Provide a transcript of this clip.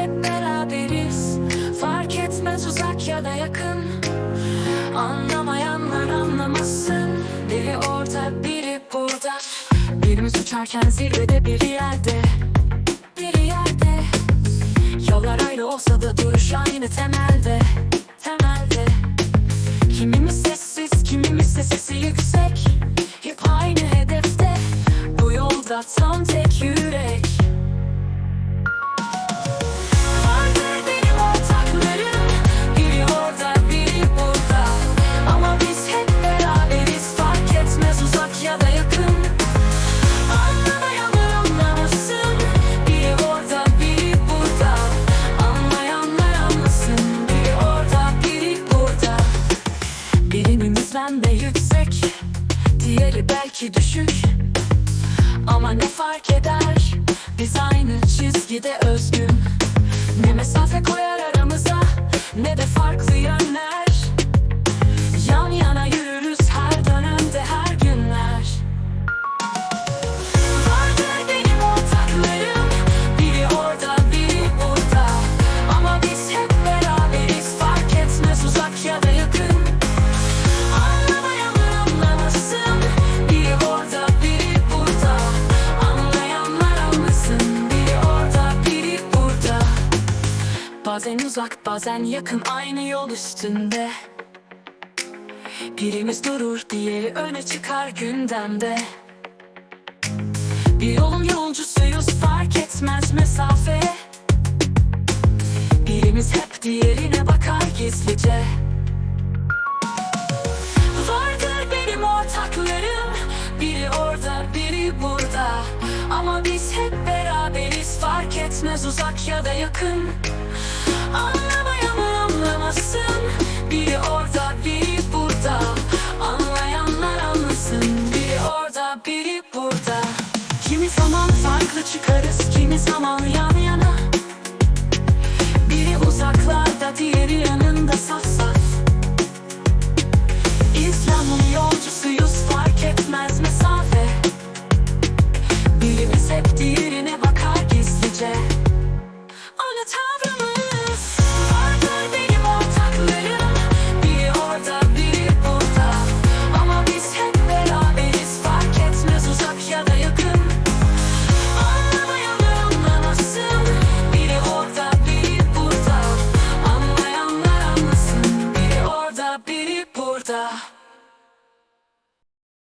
hep beraberiz. Fark etmez uzak ya da yakın. Anlamayanlar anlamasın. Biri orada biri burada. Birimiz uçarken zirvede biri yerde. Biri yerde. Yollar ayrı olsa da duruş aynı temelde. Birinin bende yüksek Diğeri belki düşük. Ama ne fark eder? Biz aynı çizgide özgün. Ne mesafe koyar aramıza Ne de farklı yönler. Yan yana yürürüz her dönemde her günler. Vardır benim ortaklarım Biri orada biri burada. Ama biz hep beraberiz Fark etmez uzak ya da Bazen uzak bazen yakın aynı yol üstünde. Birimiz durur diğeri öne çıkar gündemde. Bir yolun yolcusuyuz fark etmez mesafe. Birimiz hep diğerine bakar gizlice. Vardır benim ortaklarım. Biri orada biri burada. Ama biz hep beraberiz Fark etmez uzak ya da yakın Anlamaya anlamazsın. Biri orada biri burada. Anlayanlar anlasın. Biri orada biri burada. Kimi zaman farklı çıkarız Kimi zaman yan yana. Biri uzaklarda diğeri yanında saf saf. İslam'ın yolcusuyuz fark etmez mesafe. Birimiz hep diğerine bakar gizlice.